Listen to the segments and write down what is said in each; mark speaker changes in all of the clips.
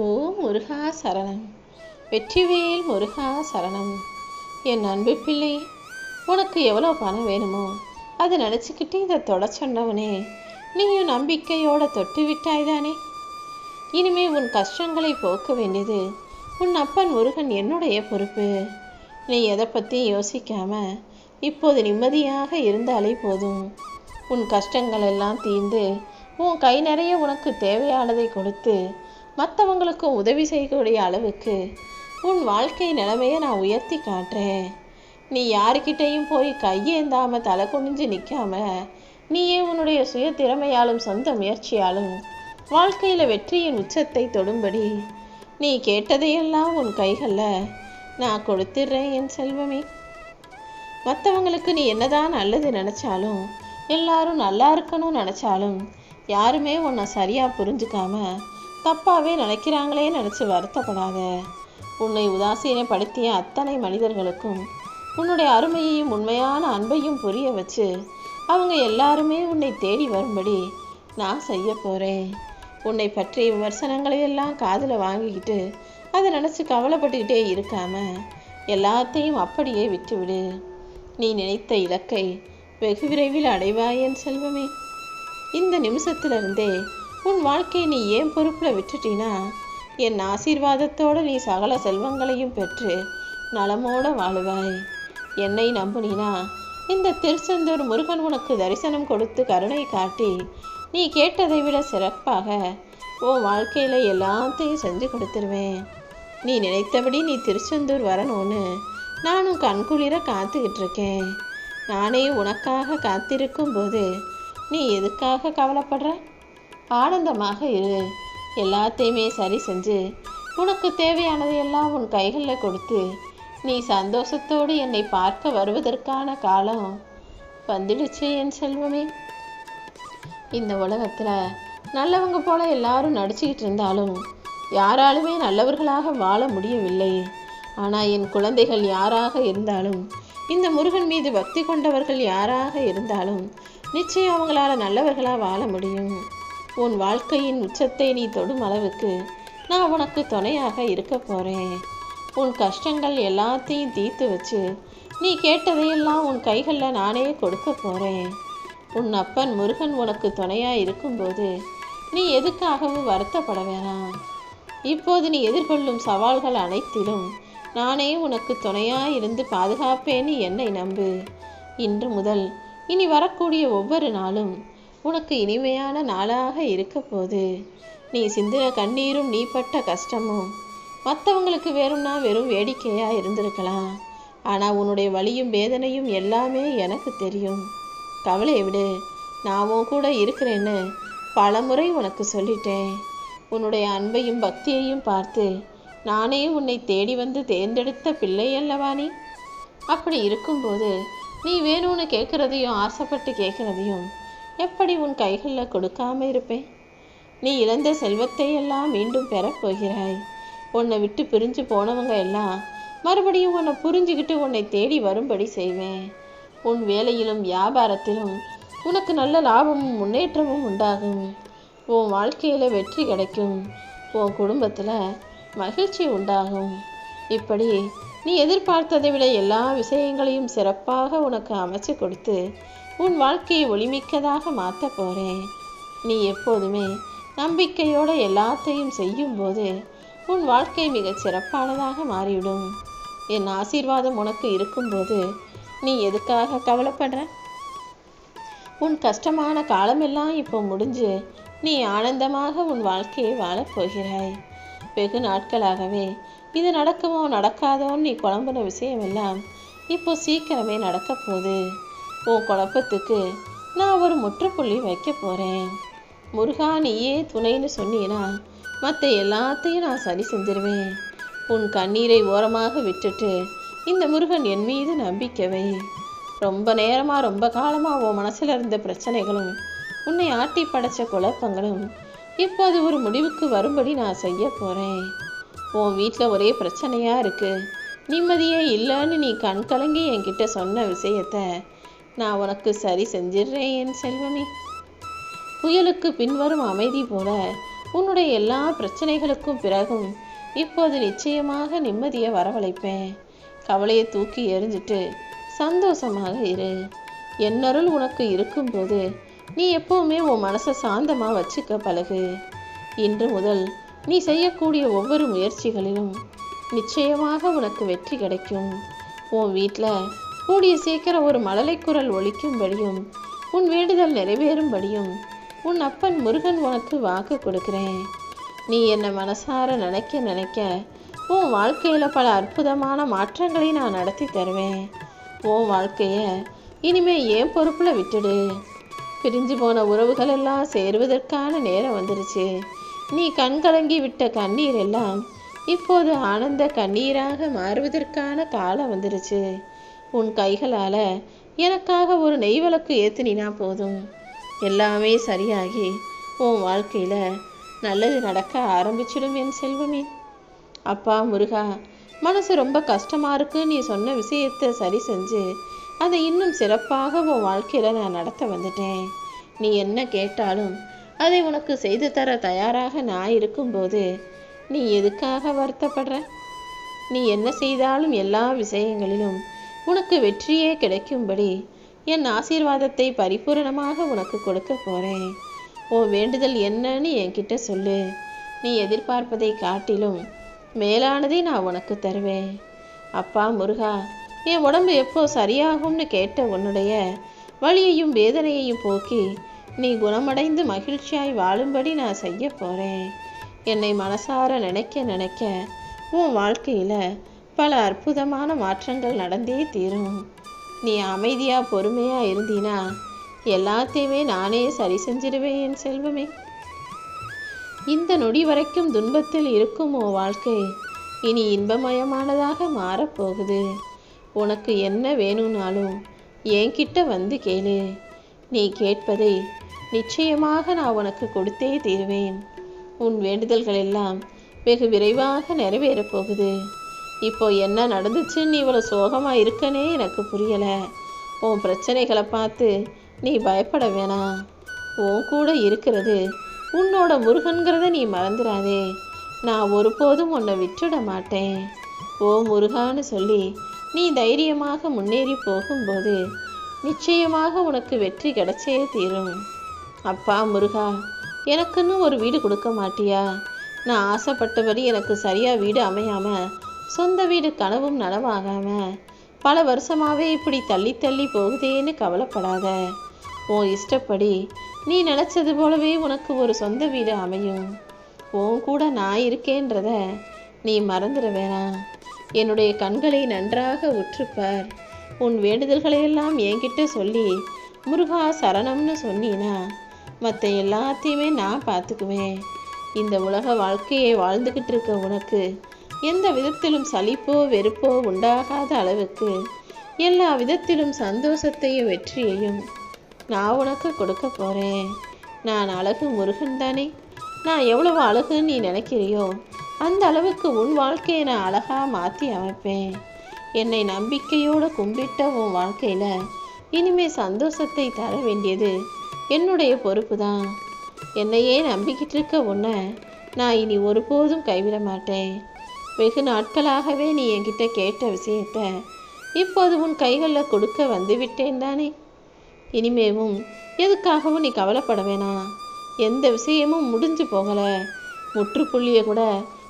Speaker 1: ஓ முருகா சரணம். வெற்றிவேல் முருகா சரணம். என் அன்பு பிள்ளை உனக்கு எவ்வளோ பணம் வேணுமோ அதை நினச்சிக்கிட்டு இதை தொட சொன்னவனே. நீயும் நம்பிக்கையோட தொட்டு விட்டாய்தானே இனிமே உன் கஷ்டங்களை போக்க வேண்டியது உன் அப்பன் முருகன் என்னுடைய பொறுப்பு. நீ எதை பற்றி யோசிக்காம இப்போது நிம்மதியாக இருந்தாலே போதும். உன் கஷ்டங்கள் எல்லாம் தீர்ந்து உன் கை நிறைய உனக்கு தேவையானதை கொடுத்து மற்றவங்களுக்கு உதவி செய்யக்கூடிய அளவுக்கு உன் வாழ்க்கை நிலைமையை நான் உயர்த்தி காட்டுறேன். நீ யாருக்கிட்டேயும் போய் கையேந்தாமல் தலை குனிஞ்சு நிற்காம நீயே உன்னுடைய சுய திறமையாலும் சொந்த முயற்சியாலும் வாழ்க்கையில் வெற்றியின் உச்சத்தை தொடும்படி. நீ கேட்டதையெல்லாம் உன் கைகளில் நான் கொடுத்துட்றேன் என் செல்வமே. மற்றவங்களுக்கு நீ என்னதான் நல்லது நினச்சாலும் எல்லாரும் நல்லா இருக்கணும்னு நினச்சாலும் யாருமே உன்னை சரியாக புரிஞ்சுக்காம தப்பாகவே நினைக்கிறாங்களே நினச்சி வருத்தப்படாத. உன்னை உதாசீனப்படுத்திய அத்தனை மனிதர்களுக்கும் உன்னுடைய அருமையையும் உண்மையான அன்பையும் புரிய வச்சு அவங்க எல்லாருமே உன்னை தேடி வரும்படி நான் செய்ய போகிறேன் உன்னை பற்றிய விமர்சனங்களை எல்லாம் காதில் வாங்கிக்கிட்டு அதை நினச்சி கவலைப்பட்டுக்கிட்டே இருக்காம எல்லாத்தையும் அப்படியே விட்டுவிடு. நீ நினைத்த இலக்கை வெகு விரைவில் அடைவாய் என் செல்வமே. இந்த நிமிஷத்திலிருந்தே உன் வாழ்க்கையை நீ ஏன் பொறுப்பில் விட்டுட்டீன்னா என் ஆசீர்வாதத்தோடு நீ சகல செல்வங்களையும் பெற்று நலமோடு வாழுவாய். என்னை நம்புனினா? இந்த திருச்செந்தூர் முருகன் உனக்கு தரிசனம் கொடுத்து கருணை காட்டி நீ கேட்டதை விட சிறப்பாக உன் வாழ்க்கையில் எல்லாத்தையும் செஞ்சு கொடுத்துருவேன். நீ நினைத்தபடி நீ திருச்செந்தூர் வரணும்னு நானும் கண்குளிர காத்துக்கிட்டு இருக்கேன் நானே உனக்காக காத்திருக்கும் போது நீ எதுக்காக கவலைப்படுற? ஆனந்தமாக இரு. எல்லாத்தையுமே சரி செஞ்சு உனக்கு தேவையானதை எல்லாம் உன் கைகளில் கொடுத்து நீ சந்தோஷத்தோடு என்னை பார்க்க வருவதற்கான காலம் வந்துடுச்சு என் செல்வமே. இந்த உலகத்தில் நல்லவங்க போல எல்லாரும் நடிச்சுக்கிட்டு இருந்தாலும் யாராலுமே நல்லவர்களாக வாழ முடியவில்லை. ஆனால் என் குழந்தைகள் யாராக இருந்தாலும் இந்த முருகன் மீது பக்தி கொண்டவர்கள் யாராக இருந்தாலும் நிச்சயம் அவங்களால நல்லவர்களாக வாழ முடியும். உன் வாழ்க்கையின் உச்சத்தை நீ தொடும் அளவுக்கு நான் உனக்கு துணையாக இருக்க போகிறேன் உன் கஷ்டங்கள் எல்லாத்தையும் தீர்த்து வச்சு நீ கேட்டதையெல்லாம் உன் கைகளில் நானே கொடுக்க போகிறேன் உன் அப்பன் முருகன் உனக்கு துணையாக இருக்கும்போது நீ எதுக்காகவும் வருத்தப்பட வேணாம். இப்போது நீ எதிர்கொள்ளும் சவால்கள் அனைத்திலும் நானே உனக்கு துணையாக இருந்து பாதுகாப்பேன்னு என்னை நம்பு. இன்று முதல் இனி வரக்கூடிய ஒவ்வொரு நாளும் உனக்கு இனிமையான நாளாக இருக்க போது நீ சிந்தின கண்ணீரும் நீ பட்ட கஷ்டமும். மற்றவங்களுக்கு வேறும்னா வெறும் வேடிக்கையாக இருந்திருக்கலாம். ஆனால் உன்னுடைய வலியும் வேதனையும் எல்லாமே எனக்கு தெரியும். கவலையை விடு. நான் உன் கூட இருக்கிறேன்னு பலமுறை உனக்கு சொல்லிட்டேன். உன்னுடைய அன்பையும் பக்தியையும் பார்த்து நானே உன்னை தேடி வந்து தேர்ந்தெடுத்த பிள்ளை அல்லவா நீ? அப்படி இருக்கும்போது நீ வேணும்னு கேட்குறதையும் ஆசைப்பட்டு கேட்குறதையும் எப்படி உன் கைகளில் கொடுக்காம இருப்பேன்? நீ இழந்த செல்வத்தை எல்லாம் மீண்டும் பெறப்போகிறாய் உன்னை விட்டு பிரிஞ்சு போனவங்க எல்லாம் மறுபடியும் உன்னை புரிஞ்சுக்கிட்டு உன்னை தேடி வரும்படி செய்வேன். உன் வேலையிலும் வியாபாரத்திலும் உனக்கு நல்ல லாபமும் முன்னேற்றமும் உண்டாகும். உன் வாழ்க்கையில் வெற்றி கிடைக்கும். உன் குடும்பத்தில் மகிழ்ச்சி உண்டாகும். இப்படி நீ எதிர்பார்த்ததை விட எல்லா விஷயங்களையும் சிறப்பாக உனக்கு அமைச்சு கொடுத்து உன் வாழ்க்கையை ஒளிமிக்கதாக மாற்ற போகிறேன் நீ எப்போதுமே நம்பிக்கையோட எல்லாத்தையும் செய்யும்போது உன் வாழ்க்கை மிகச் சிறப்பானதாக மாறிவிடும். என் ஆசீர்வாதம் உனக்கு இருக்கும்போது நீ எதுக்காக கவலைப்படுற? உன் கஷ்டமான காலமெல்லாம் இப்போ முடிஞ்சு நீ ஆனந்தமாக உன் வாழ்க்கையை வாழப் போகிறாய். வெகு நாட்களாகவே இது நடக்குமோ நடக்காதோன்னு நீ குழம்புன விஷயமெல்லாம் இப்போ சீக்கிரமே நடக்கப்போகுது உன் குழப்பத்துக்கு நான் ஒரு முற்றுப்புள்ளி வைக்க போகிறேன் முருகா நீயே துணைன்னு சொன்னீன்னா மற்ற எல்லாத்தையும் நான் சரி செஞ்சிருவேன். உன் கண்ணீரை ஓரமாக விட்டுட்டு இந்த முருகன் என் மீது நம்பிக்கவை ரொம்ப நேரமாக ரொம்ப காலமாக உன் மனசில் இருந்த பிரச்சனைகளும் உன்னை ஆட்டி படைச்ச குழப்பங்களும் இப்போது ஒரு முடிவுக்கு வரும்படி நான் செய்ய போகிறேன் உன் வீட்டில் ஒரே பிரச்சனையாக இருக்குது நிம்மதியே இல்லைன்னு நீ கண் கலங்கி என்கிட்ட சொன்ன விஷயத்த நான் உனக்கு சரி செஞ்சிடுறேன் என் செல்வமே. புயலுக்கு பின்வரும் அமைதி போல உன்னுடைய எல்லா பிரச்சனைகளுக்கும் பிறகும் இப்போது நிச்சயமாக நிம்மதியை வரவழைப்பேன். கவலையை தூக்கி எறிஞ்சிட்டு சந்தோஷமாக இரு. என்னருள் உனக்கு இருக்கும்போது நீ எப்பவுமே உன் மனசை சாந்தமாக வச்சுக்க பழகு. இன்று முதல் நீ செய்யக்கூடிய ஒவ்வொரு முயற்சிகளிலும் நிச்சயமாக உனக்கு வெற்றி கிடைக்கும். உன் வீட்டில் கூடிய சீக்கிரம் ஒரு மழலை குரல் ஒலிக்கும்படியும் உன் வேண்டுதல் நிறைவேறும்படியும் உன் அப்பன் முருகன் உனக்கு வாக்கு கொடுக்கிறேன். நீ என்னை மனசார நினைக்க நினைக்க உன் வாழ்க்கையில் பல அற்புதமான மாற்றங்களை நான் நடத்தி தருவேன். உன் வாழ்க்கையை இனிமே ஏன் பொறுப்பில் விட்டுடு. பிரிஞ்சு போன உறவுகள் எல்லாம் சேருவதற்கான நேரம் வந்துருச்சு. நீ கண்கலங்கி விட்ட கண்ணீர் எல்லாம் இப்போது ஆனந்த கண்ணீராக மாறுவதற்கான காலம் வந்துருச்சு. உன் கைகளால் எனக்காக ஒரு நெய் விளக்கு ஏத்துனினா போதும். எல்லாமே சரியாகி உன் வாழ்க்கையில் நல்லது நடக்க ஆரம்பிச்சிடும் என் செல்வமே. அப்பா முருகா மனசு ரொம்ப கஷ்டமாக இருக்குது நீ சொன்ன விஷயத்தை சரி செஞ்சு அதை இன்னும் சிறப்பாக உன் வாழ்க்கையில் நான் நடத்த வந்துட்டேன். நீ என்ன கேட்டாலும் அதை உனக்கு செய்து தர தயாராக நான் இருக்கும்போது நீ எதுக்காக வருத்தப்படுற? நீ என்ன செய்தாலும் எல்லா விஷயங்களிலும் உனக்கு வெற்றியே கிடைக்கும்படி என் ஆசீர்வாதத்தை பரிபூரணமாக உனக்கு கொடுக்க போறேன். உன் வேண்டுதல் என்னன்னு என்கிட்ட சொல்லு. நீ எதிர்பார்ப்பதை காட்டிலும் மேலானதை நான் உனக்கு தருவேன். அப்பா முருகா என் உடம்பு எப்போ சரியாகும்னு கேட்ட உன்னுடைய வலியையும் வேதனையையும் போக்கி நீ குணமடைந்து மகிழ்ச்சியாய் வாழும்படி நான் செய்ய போறேன். என்னை மனசார நினைக்க நினைக்க உன் வாழ்க்கையில் பல அற்புதமான மாற்றங்கள் நடந்தே தீரும். நீ அமைதியாக பொறுமையாக இருந்தீனா எல்லாத்தையுமே நானே சரி செஞ்சிடுவேன் என் செல்வமே. இந்த நொடி வரைக்கும் துன்பத்தில் இருக்கும் ஓ வாழ்க்கை இனி இன்பமயமானதாக மாறப்போகுது. உனக்கு என்ன வேணும்னாலும் என்கிட்ட வந்து கேளு. நீ கேட்பதை நிச்சயமாக நான் உனக்கு கொடுத்தே தீருவேன். உன் வேண்டுதல்கள் எல்லாம் வெகு விரைவாக நிறைவேறப் போகுது. இப்போ என்ன நடந்துச்சுன்னு நீ இவ்வளோ சோகமாக இருக்கனே எனக்கு புரியலை. உன் பிரச்சனைகளை பார்த்து நீ பயப்பட வேணாம். உன் கூட இருக்கிறது உன்னோட முருகன்கிறத நீ மறந்துடாதே நான் ஒருபோதும் உன்னை விட்டுட மாட்டேன். ஓ முருகான்னு சொல்லி நீ தைரியமாக முன்னேறி போகும்போது நிச்சயமாக உனக்கு வெற்றி கிடைச்சே தீரும். அப்பா முருகா எனக்குன்னு ஒரு வீடு கொடுக்க மாட்டியா? நான் ஆசைப்பட்டபடி எனக்கு சரியாக வீடு அமையாமல் சொந்த வீடு கனவும் நனவாகாம பல வருஷமாகவே இப்படி தள்ளி தள்ளி போகுதேன்னு கவலைப்படாத. உன் இஷ்டப்படி நீ நினச்சது போலவே உனக்கு ஒரு சொந்த வீடு அமையும். உன் கூட நான் இருக்கேன்றத நீ மறந்துட வேணாம். என்னுடைய கண்களை நன்றாக உற்றுப்பார். உன் வேண்டுதல்களையெல்லாம் என்கிட்ட சொல்லி முருகா சரணம்னு சொன்னீனா மற்ற எல்லாத்தையுமே நான் பார்த்துக்குவேன். இந்த உலக வாழ்க்கையை வாழ்ந்துக்கிட்டு இருக்க உனக்கு எந்த விதத்திலும் சலிப்போ வெறுப்போ உண்டாகாத அளவுக்கு எல்லா விதத்திலும் சந்தோஷத்தையும் வெற்றியையும் நான் உனக்கு கொடுக்க போகிறேன் நான் அழகு முருகன் தானே. நான் எவ்வளவு அழகுன்னு நீ நினைக்கிறியோ அந்த அளவுக்கு உன் வாழ்க்கையை நான் அழகாக மாற்றி அமைப்பேன். என்னை நம்பிக்கையோடு கும்பிட்ட உன் வாழ்க்கையில் இனிமே சந்தோஷத்தை தர வேண்டியது என்னுடைய பொறுப்பு தான் என்னையே நம்பிக்கிட்டு இருக்க உன்னை நான் இனி ஒருபோதும் கைவிட மாட்டேன். வெகு நாட்களாகவே நீ என்கிட்ட கேட்ட விஷயத்த இப்போது உன் கைகளில் கொடுக்க வந்து விட்டேன் தானே? இனிமேவும் எதுக்காகவும் நீ கவலைப்பட வேணாம் எந்த விஷயமும் முடிஞ்சு போகலை. முற்றுப்புள்ளியை கூட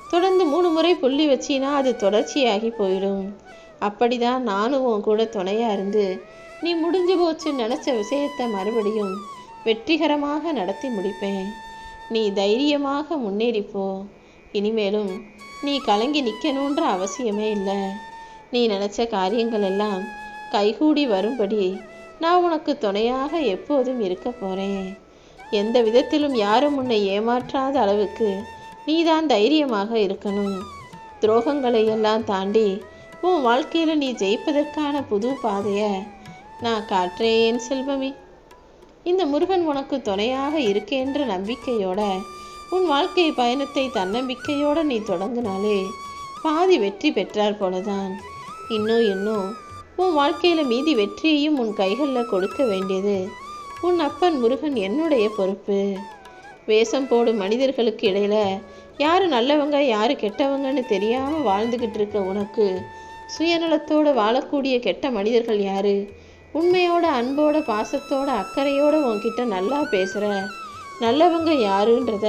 Speaker 1: தொடர்ந்து மூணு முறை புள்ளி வச்சினா அது தொடர்ச்சியாகி போயிடும். அப்படிதான் நானும் உன் கூட துணையாக இருந்து நீ முடிஞ்சு போச்சுன்னு நினச்ச விஷயத்தை மறுபடியும் வெற்றிகரமாக நடத்தி முடிப்பேன். நீ தைரியமாக முன்னேறிப்போ இனிமேலும் நீ கலங்கி நிற்கணுன்ற அவசியமே இல்லை. நீ நினச்ச காரியங்கள் எல்லாம் கைகூடி வரும்படி நான் உனக்கு துணையாக எப்போதும் இருக்க போகிறேன் எந்த விதத்திலும் யாரும் உன்னை ஏமாற்றாத அளவுக்கு நீதான் தைரியமாக இருக்கணும். துரோகங்களை எல்லாம் தாண்டி உன் வாழ்க்கையில் நீ ஜெயிப்பதற்கான புது பாதையை நான் காட்டுறேன் செல்வமே. இந்த முருகன் உனக்கு துணையாக இருக்கேன்ற நம்பிக்கையோட உன் வாழ்க்கை பயணத்தை தன்னம்பிக்கையோட நீ தொடங்கினாலே பாதி வெற்றி பெற்றார் போலதான். இன்னும் இன்னும் உன் வாழ்க்கையில் மீதி வெற்றியையும் உன் கைகளில் கொடுக்க வேண்டியது உன் அப்பன் முருகன் என்னுடைய பொறுப்பு. வேஷம் போடும் மனிதர்களுக்கு இடையில யார் நல்லவங்க யார் கெட்டவங்கன்னு தெரியாமல் வாழ்ந்துக்கிட்டு இருக்க உனக்கு சுயநலத்தோடு வாழக்கூடிய கெட்ட மனிதர்கள் யார்? உண்மையோட அன்போட பாசத்தோட அக்கறையோட உன்கிட்ட நல்லா பேசுகிற நல்லவங்க யாருன்றத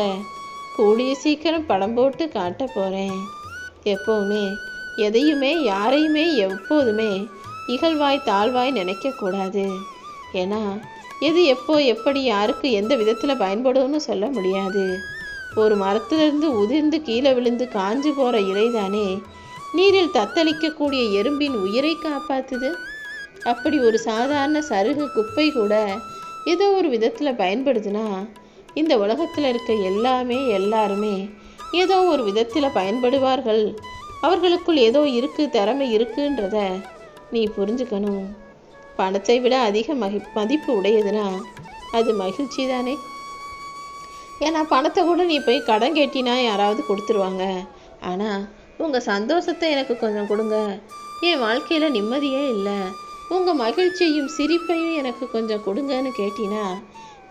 Speaker 1: கூடிய சீக்கிரம் படம் போட்டு காட்ட போகிறேன் எப்போவுமே எதையுமே யாரையுமே எப்போதுமே இகழ்வாய் தாழ்வாய் நினைக்கக்கூடாது ஏன்னா எது எப்போ எப்படி யாருக்கு எந்த விதத்தில் பயன்படும்னு சொல்ல முடியாது. ஒரு மரத்திலிருந்து உதிர்ந்து கீழே விழுந்து காஞ்சு போகிற இலைதானே நீரில் தத்தளிக்கக்கூடிய எறும்பின் உயிரை காப்பாத்துது? அப்படி ஒரு சாதாரண சருகு குப்பை கூட ஏதோ ஒரு விதத்தில் பயன்படுதுன்னா இந்த உலகத்தில் இருக்க எல்லாமே எல்லாருமே ஏதோ ஒரு விதத்தில் பயன்படுவார்கள். அவர்களுக்குள் ஏதோ இருக்கு திறமை இருக்குன்றத நீ புரிஞ்சுக்கணும். பணத்தை விட அதிக மகி மதிப்பு உடையதுன்னா அது மகிழ்ச்சி தானே? ஏன்னா பணத்தை கூட நீ போய் கடன் கேட்டினா யாராவது கொடுத்துருவாங்க. ஆனால் உங்கள் சந்தோஷத்தை எனக்கு கொஞ்சம் கொடுங்க. என் வாழ்க்கையில் நிம்மதியே இல்லை. உங்கள் மகிழ்ச்சியும் சிரிப்பையும் எனக்கு கொஞ்சம் கொடுங்கன்னு கேட்டினா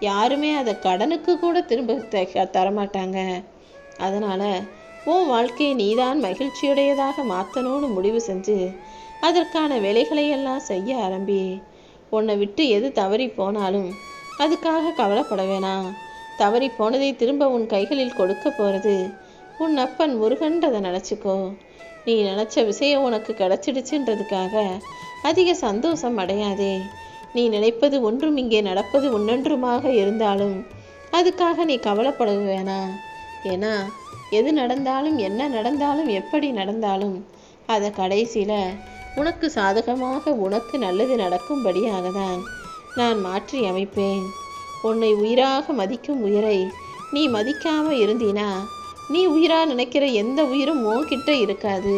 Speaker 1: யாருமே அதை கடனுக்கு கூட திரும்ப த தரமாட்டாங்க. அதனால் உன் வாழ்க்கையை நீதான் மகிழ்ச்சியுடையதாக மாற்றணும்னு முடிவு செஞ்சு அதற்கான வேலைகளையெல்லாம் செய்ய ஆரம்பி. உன்னை விட்டு எது தவறி போனாலும் அதுக்காக கவலைப்பட வேணாம். தவறி போனதை திரும்ப உன் கைகளில் கொடுக்க போகிறது உன் அப்பன் முருகன்றதை நினச்சிக்கோ. நீ நினச்ச விஷயம் உனக்கு கிடச்சிடுச்சுன்றதுக்காக அதிக சந்தோஷம் அடையாதே. நீ நினைப்பது ஒன்றும் இங்கே நடப்பது ஒன்றொன்றுமாக இருந்தாலும் அதுக்காக நீ கவலைப்பட வேணாம் ஏன்னா எது நடந்தாலும் என்ன நடந்தாலும் எப்படி நடந்தாலும் அதை கடைசியில் உனக்கு சாதகமாக உனக்கு நல்லது நடக்கும்படியாக தான் நான் மாற்றி அமைப்பேன். உன்னை உயிராக மதிக்கும் உயிரை நீ மதிக்காமல் இருந்தீனா நீ உயிராக நினைக்கிற எந்த உயிரும் உன்கிட்ட இருக்காது.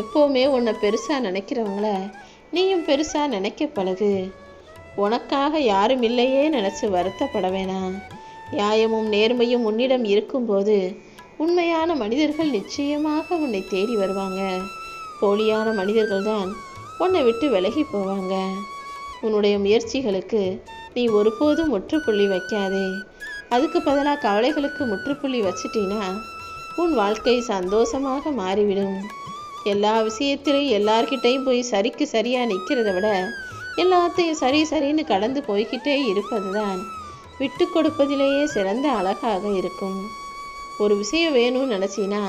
Speaker 1: எப்போவுமே உன்னை பெருசாக நினைக்கிறவங்கள நீயும் பெருசாக நினைக்க பழகு. உனக்காக யாரும் இல்லையே நினச்சி வருத்தப்பட வேணாம். நியாயமும் நேர்மையும் உன்னிடம் இருக்கும்போது உண்மையான மனிதர்கள் நிச்சயமாக உன்னை தேடி வருவாங்க. போலியான மனிதர்கள் தான் உன்னை விட்டு விலகி போவாங்க. உன்னுடைய முயற்சிகளுக்கு நீ ஒருபோதும் முற்றுப்புள்ளி வைக்காதே. அதுக்கு பதிலாக கவலைகளுக்கு முற்றுப்புள்ளி வச்சிட்டினா உன் வாழ்க்கை சந்தோஷமாக மாறிவிடும். எல்லா விஷயத்திலையும் எல்லார்கிட்டையும் போய் சரிக்கு சரியாக நிற்கிறத விட எல்லாத்தையும் சரி சரின்னு கடந்து போய்கிட்டே இருப்பது தான் விட்டு கொடுப்பதிலேயே சிறந்த அழகாக இருக்கும். ஒரு விஷயம் வேணும்னு நினச்சினா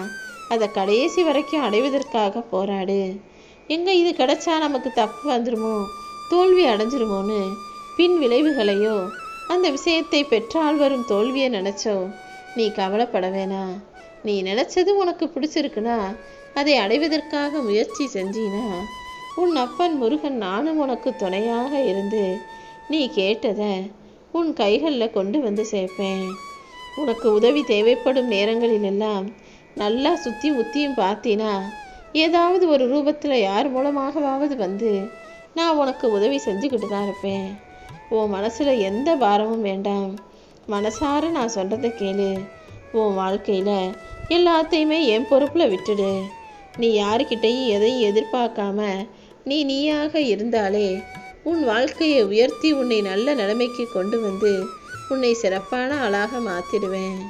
Speaker 1: அதை கடைசி வரைக்கும் அடைவதற்காக போராடு. எங்கே இது கிடைச்சா நமக்கு தப்பு வந்துடுமோ தோல்வி அடைஞ்சிருமோன்னு? பின் விளைவுகளையோ? அந்த விஷயத்தை பெற்றால் வரும் தோல்வியை நினச்சோ? நீ கவலைப்பட வேணாம் நீ நினச்சது உனக்கு பிடிச்சிருக்குன்னா அதை அடைவதற்காக முயற்சி செஞ்சினா உன் அப்பன் முருகன் நானும் உனக்கு துணையாக இருந்து நீ கேட்டதை உன் கைகளில் கொண்டு வந்து சேர்ப்பேன். உனக்கு உதவி தேவைப்படும் நேரங்களிலெல்லாம் நல்லா சுற்றி முத்தியும் பார்த்தீனா ஏதாவது ஒரு ரூபத்தில் யார் மூலமாகவாவது வந்து நான் உனக்கு உதவி செஞ்சுக்கிட்டு தான் இருப்பேன். உன் மனசில் எந்த பாரமும் வேண்டாம். மனசார நான் சொல்கிறத கேளு. உன் வாழ்க்கையில் எல்லாத்தையுமே என் பொறுப்பில் விட்டுடு. நீ யாருக்கிட்டையும் எதையும் எதிர்பார்க்காம நீ நீயாக இருந்தாலே உன் வாழ்க்கையை உயர்த்தி உன்னை நல்ல நிலைமைக்கு கொண்டு வந்து உன்னை சிறப்பான ஆளாக மாற்றிடுவேன்